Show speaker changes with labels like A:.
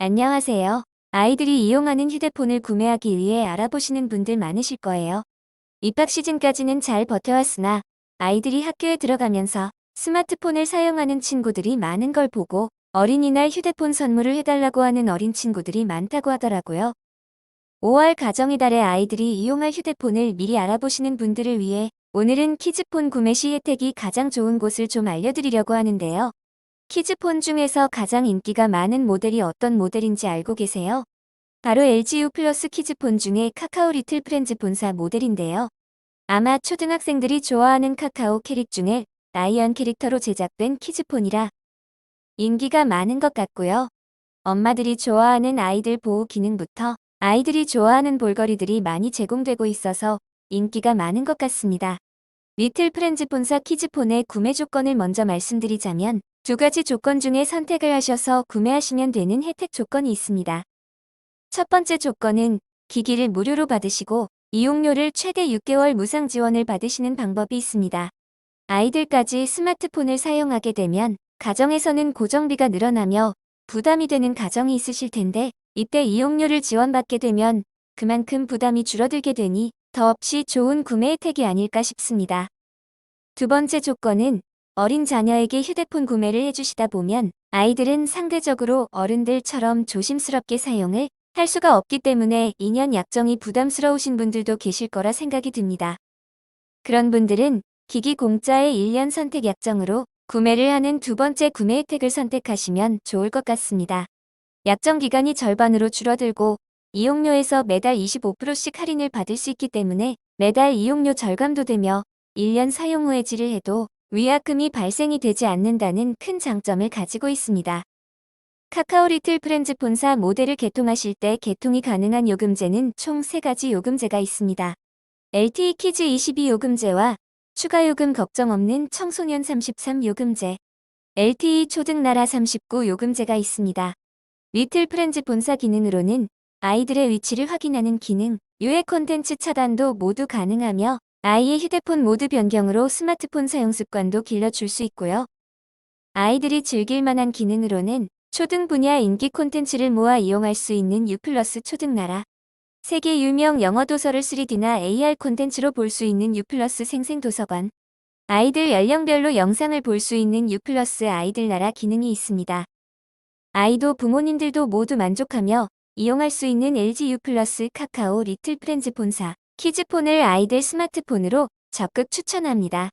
A: 안녕하세요. 아이들이 이용하는 휴대폰을 구매하기 위해 알아보시는 분들 많으실 거예요. 입학 시즌까지는 잘 버텨왔으나 아이들이 학교에 들어가면서 스마트폰을 사용하는 친구들이 많은 걸 보고 어린이날 휴대폰 선물을 해달라고 하는 어린 친구들이 많다고 하더라고요. 5월 가정의 달에 아이들이 이용할 휴대폰을 미리 알아보시는 분들을 위해 오늘은 키즈폰 구매 시 혜택이 가장 좋은 곳을 좀 알려드리려고 하는데요. 키즈폰 중에서 가장 인기가 많은 모델이 어떤 모델인지 알고 계세요? 바로 LGU 플러스 키즈폰 중에 카카오 리틀 프렌즈 본사 모델인데요. 아마 초등학생들이 좋아하는 카카오 캐릭 중에 라이언 캐릭터로 제작된 키즈폰이라 인기가 많은 것 같고요. 엄마들이 좋아하는 아이들 보호 기능부터 아이들이 좋아하는 볼거리들이 많이 제공되고 있어서 인기가 많은 것 같습니다. 리틀 프렌즈 본사 키즈폰의 구매 조건을 먼저 말씀드리자면 두 가지 조건 중에 선택을 하셔서 구매하시면 되는 혜택 조건이 있습니다. 첫 번째 조건은 기기를 무료로 받으시고 이용료를 최대 6개월 무상 지원을 받으시는 방법이 있습니다. 아이들까지 스마트폰을 사용하게 되면 가정에서는 고정비가 늘어나며 부담이 되는 가정이 있으실 텐데 이때 이용료를 지원받게 되면 그만큼 부담이 줄어들게 되니 더없이 좋은 구매 혜택이 아닐까 싶습니다. 두 번째 조건은 어린 자녀에게 휴대폰 구매를 해주시다 보면 아이들은 상대적으로 어른들처럼 조심스럽게 사용을 할 수가 없기 때문에 2년 약정이 부담스러우신 분들도 계실 거라 생각이 듭니다. 그런 분들은 기기 공짜의 1년 선택 약정으로 구매를 하는 두 번째 구매 혜택을 선택하시면 좋을 것 같습니다. 약정 기간이 절반으로 줄어들고 이용료에서 매달 25%씩 할인을 받을 수 있기 때문에 매달 이용료 절감도 되며 1년 사용 후 해지를 해도 위약금이 발생이 되지 않는다는 큰 장점을 가지고 있습니다. 카카오 리틀 프렌즈 본사 모델을 개통하실 때 개통이 가능한 요금제는 총 3가지 요금제가 있습니다. LTE 키즈 22 요금제와 추가 요금 걱정 없는 청소년 33 요금제, LTE 초등나라 39 요금제가 있습니다. 리틀 프렌즈 본사 기능으로는 아이들의 위치를 확인하는 기능, 유해 콘텐츠 차단도 모두 가능하며 아이의 휴대폰 모드 변경으로 스마트폰 사용 습관도 길러줄 수 있고요. 아이들이 즐길 만한 기능으로는 초등 분야 인기 콘텐츠를 모아 이용할 수 있는 U 초등나라, 세계 유명 영어 도서를 3D나 AR 콘텐츠로 볼 수 있는 U 생생도서관, 아이들 연령별로 영상을 볼 수 있는 U 아이들 나라 기능이 있습니다. 아이도 부모님들도 모두 만족하며 이용할 수 있는 LG U 카카오 리틀 프렌즈 본사 키즈폰을 아이들 스마트폰으로 적극 추천합니다.